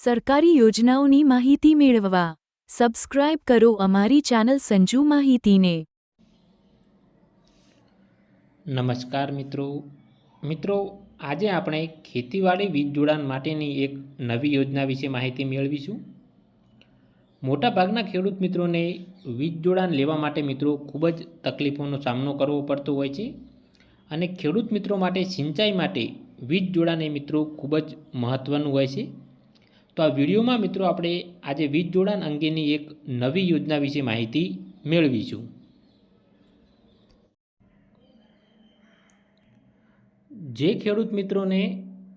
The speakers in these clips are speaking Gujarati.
સરકારી યોજનાઓની માહિતી મેળવવા. સબસ્ક્રાઇબ કરો અમારી ચેનલ સંજુ માહિતીને. નમસ્કાર મિત્રો. મિત્રો, આજે આપણે ખેતીવાડી વીજ જોડાણ માટેની એક નવી યોજના વિશે માહિતી મેળવીશું. મોટાભાગના ખેડૂત મિત્રોને વીજ જોડાણ લેવા માટે મિત્રો ખૂબ જ તકલીફોનો સામનો કરવો પડતો હોય છે અને ખેડૂત મિત્રો માટે સિંચાઈ માટે વીજ જોડાણ એ મિત્રો ખૂબ જ મહત્ત્વનું હોય છે. તો આ વિડીયોમાં મિત્રો આપણે આજે વીજ જોડાણ અંગેની એક નવી યોજના વિશે માહિતી મેળવીશું. જે ખેડૂત મિત્રોને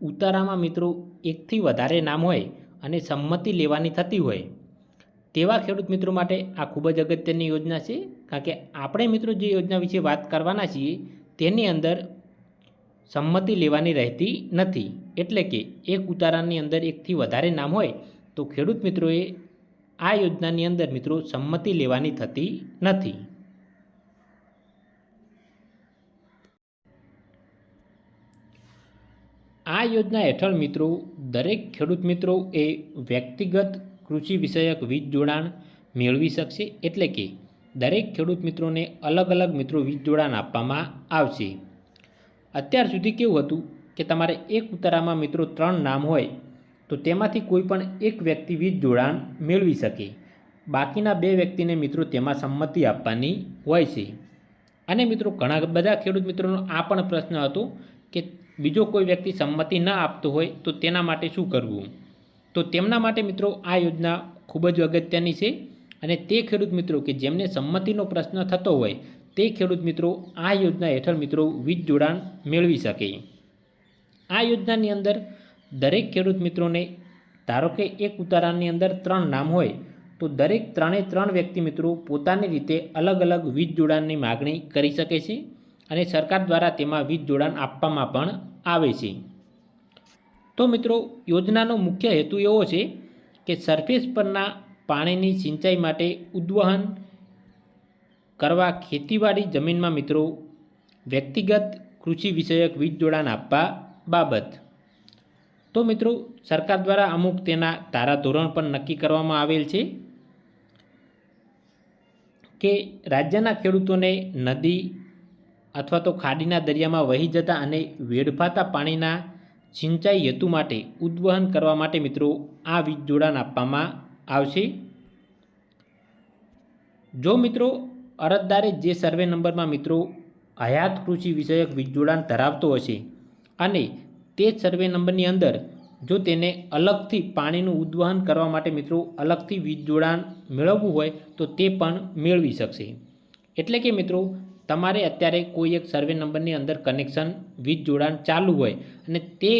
ઉતારામાં મિત્રો એકથી વધારે નામ હોય અને સંમતિ લેવાની થતી હોય, તેવા ખેડૂત મિત્રો માટે આ ખૂબ જ અગત્યની યોજના છે. કારણ કે આપણે મિત્રો જે યોજના વિશે વાત કરવાના છીએ, તેની અંદર સંમતિ લેવાની રહેતી નથી. એટલે કે એક ઉતારાની અંદર એકથી વધારે નામ હોય તો ખેડૂત મિત્રોએ આ યોજનાની અંદર મિત્રો સંમતિ લેવાની થતી નથી. આ યોજના હેઠળ મિત્રો દરેક ખેડૂત મિત્રો એ વ્યક્તિગત કૃષિ વિષયક વીજ જોડાણ મેળવી શકશે. એટલે કે દરેક ખેડૂત મિત્રોને અલગ અલગ મિત્રો વીજ જોડાણ આપવામાં આવશે. અત્યાર સુધી કેવું હતું કે તમારે એક ઉતારામાં મિત્રો ત્રણ નામ હોય, તો તેમાંથી કોઈ પણ એક વ્યક્તિ વીજ જોડાણ મેળવી શકે. બાકીના બે વ્યક્તિને મિત્રો તેમાં સંમતિ આપવાની હોય છે. અને મિત્રો ઘણા બધા ખેડૂત મિત્રોનો આ પણ પ્રશ્ન હતો કે બીજો કોઈ વ્યક્તિ સંમતિ ન આપતો હોય, તો તેના માટે શું કરવું? તો તેમના માટે મિત્રો આ યોજના ખૂબ જ અગત્યની છે અને તે ખેડૂત મિત્રો કે જેમને સંમતિનો પ્રશ્ન થતો હોય તે ખેડૂત મિત્રો આ યોજના હેઠળ મિત્રો વીજ જોડાણ મેળવી શકે. આ યોજનાની અંદર દરેક ખેડૂત મિત્રોને ધારો કે એક ઉતારાની અંદર ત્રણ નામ હોય, તો દરેક ત્રણે ત્રણ વ્યક્તિ મિત્રો પોતાની રીતે અલગ અલગ વીજ જોડાણની માગણી કરી શકે છે અને સરકાર દ્વારા તેમાં વીજ જોડાણ આપવામાં પણ આવે છે. તો મિત્રો, યોજનાનો મુખ્ય હેતુ એવો છે કે સરફેસ પરના પાણીની સિંચાઈ માટે ઉદ્વહન કરવા ખેતીવાડી જમીનમાં મિત્રો વ્યક્તિગત કૃષિ વિષયક વીજ જોડાણ આપવા બાબત. તો મિત્રો, સરકાર દ્વારા અમુક તેના ધારાધોરણ પણ નક્કી કરવામાં આવેલ છે કે રાજ્યના ખેડૂતોને નદી અથવા તો ખાડીના દરિયામાં વહી જતા અને વેડફાતા પાણીના સિંચાઈ હેતુ માટે ઉદ્વહન કરવા માટે મિત્રો આ વીજ જોડાણ આપવામાં આવશે. જો મિત્રો અરજદારે જે સર્વે નંબરમાં મિત્રો હયાત કૃષિ વિષયક વીજ જોડાણ ધરાવતો હશે અને તે જ સર્વે નંબરની અંદર જો તેને અલગથી પાણીનું ઉદ્વહન કરવા માટે મિત્રો અલગથી વીજ જોડાણ મેળવવું હોય તો તે પણ મેળવી શકશે. એટલે કે મિત્રો, તમારે અત્યારે કોઈ એક સર્વે નંબરની અંદર કનેક્શન, વીજ જોડાણ ચાલુ હોય અને તે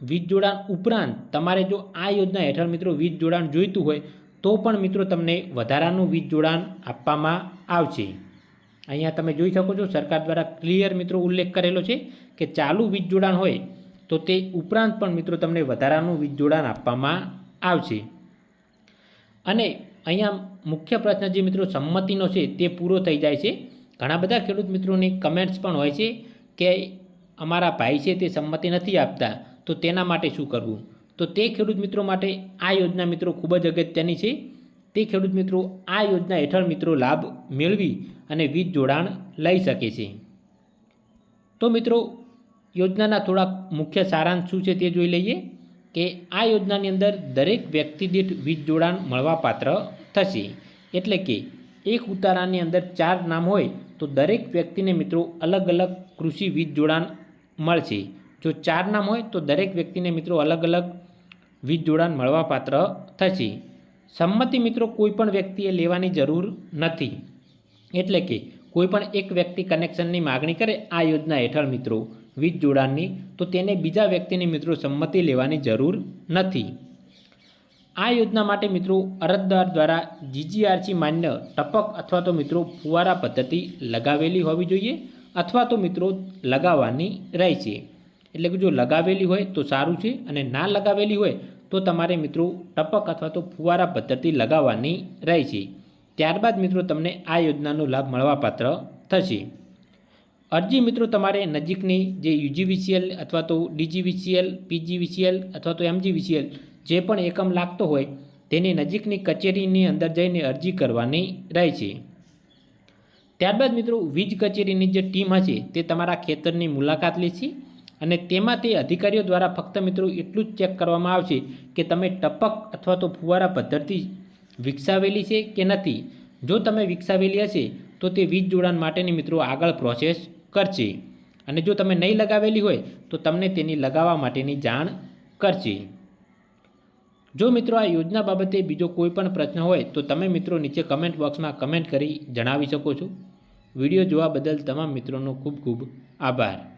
વીજ જોડાણ ઉપરાંત તમારે જો આ યોજના હેઠળ મિત્રો વીજ જોડાણ જોઈતું હોય તો પણ મિત્રો તમને વધારાનું વીજ જોડાણ આપવામાં આવશે. અહીંયા તમે જોઈ શકો છો સરકાર દ્વારા ક્લિયર મિત્રો ઉલ્લેખ કરેલો છે કે ચાલુ વીજ જોડાણ હોય તો તે ઉપરાંત પણ મિત્રો તમને વધારાનું વીજ જોડાણ આપવામાં આવશે. અને અહીંયા મુખ્ય પ્રશ્ન જે મિત્રો સંમતિનો છે તે પૂરો થઈ જાય છે. ઘણા બધા ખેડૂત મિત્રોની કમેન્ટ્સ પણ હોય છે કે અમારા ભાઈ છે તે સંમતિ નથી આપતા, તો તેના માટે શું કરવું? તો તે ખેડૂત મિત્રો માટે આ યોજના મિત્રો ખૂબ જ અગત્યની છે. તે ખેડૂત મિત્રો આ યોજના હેઠળ મિત્રો લાભ મેળવી અને વીજ જોડાણ લઈ શકે છે. તો મિત્રો, યોજનાના થોડાક મુખ્ય સારાંશ શું છે તે જોઈ લઈએ કે આ યોજનાની અંદર દરેક વ્યક્તિ દીઠ વીજ જોડાણ મળવાપાત્ર થશે. એટલે કે એક ઉતારાની અંદર ચાર નામ હોય તો દરેક વ્યક્તિને મિત્રો અલગ અલગ કૃષિ વીજ જોડાણ મળશે. જો ચાર નામ હોય તો દરેક વ્યક્તિને મિત્રો અલગ અલગ વીજ જોડાણ મળવાપાત્ર થશે. સંમતિ મિત્રો કોઈપણ વ્યક્તિએ લેવાની જરૂર નથી. એટલે કે કોઈ પણ એક વ્યક્તિ કનેક્શનની માગણી કરે આ યોજના હેઠળ મિત્રો વીજ જોડાણની, તો તેને બીજા વ્યક્તિની મિત્રો સંમતિ લેવાની જરૂર નથી. આ યોજના માટે મિત્રો અરજદાર દ્વારા જીજીઆરસી માન્ય ટપક અથવા તો મિત્રો ફુવારા પદ્ધતિ લગાવેલી હોવી જોઈએ અથવા તો મિત્રો લગાવવાની રહેશે. એટલે કે જો લગાવેલી હોય તો સારું છે અને ના લગાવેલી હોય તો તમારે મિત્રો ટપક અથવા તો ફુવારા પદ્ધતિ લગાવવાની રહેશે ત્યારબાદ મિત્રો તમને આ યોજનાનો લાભ મળવાપાત્ર થશે. અરજી મિત્રો તમારે નજીકની જે યુજીવીસીએલ અથવા તો ડીજીવીસીએલ, પીજીવીસીએલ અથવા તો એમજીવીસીએલ જે પણ એકમ લાગતો હોય તેની નજીકની કચેરીની અંદર જઈને અરજી કરવાની રહે છે. ત્યારબાદ મિત્રો વીજ કચેરીની જે ટીમ હશે તે તમારા ખેતરની મુલાકાત લેશે અને તેમાં તે અધિકારીઓ દ્વારા ફક્ત મિત્રો એટલું જ ચેક કરવામાં આવશે કે તમે ટપક અથવા તો ફુવારા પદ્ધતિ વિકસાવેલી છે કે નથી. જો તમે વિકસાવેલી હશે, તો તે વીજ જોડાણ માટેની મિત્રો આગળ પ્રોસેસ કરશે. અને જો તમે નહીં લગાવેલી હોય, તો તમને તેની લગાવવા માટેની જાણ કરશે. જો મિત્રો આ યોજના બાબતે બીજો કોઈ પણ પ્રશ્ન હોય, તો તમે મિત્રો નીચે કમેન્ટ બોક્સમાં કમેન્ટ કરી જણાવી શકો છો. વીડિયો જોવા બદલ તમામ મિત્રોનો ખૂબ ખૂબ આભાર.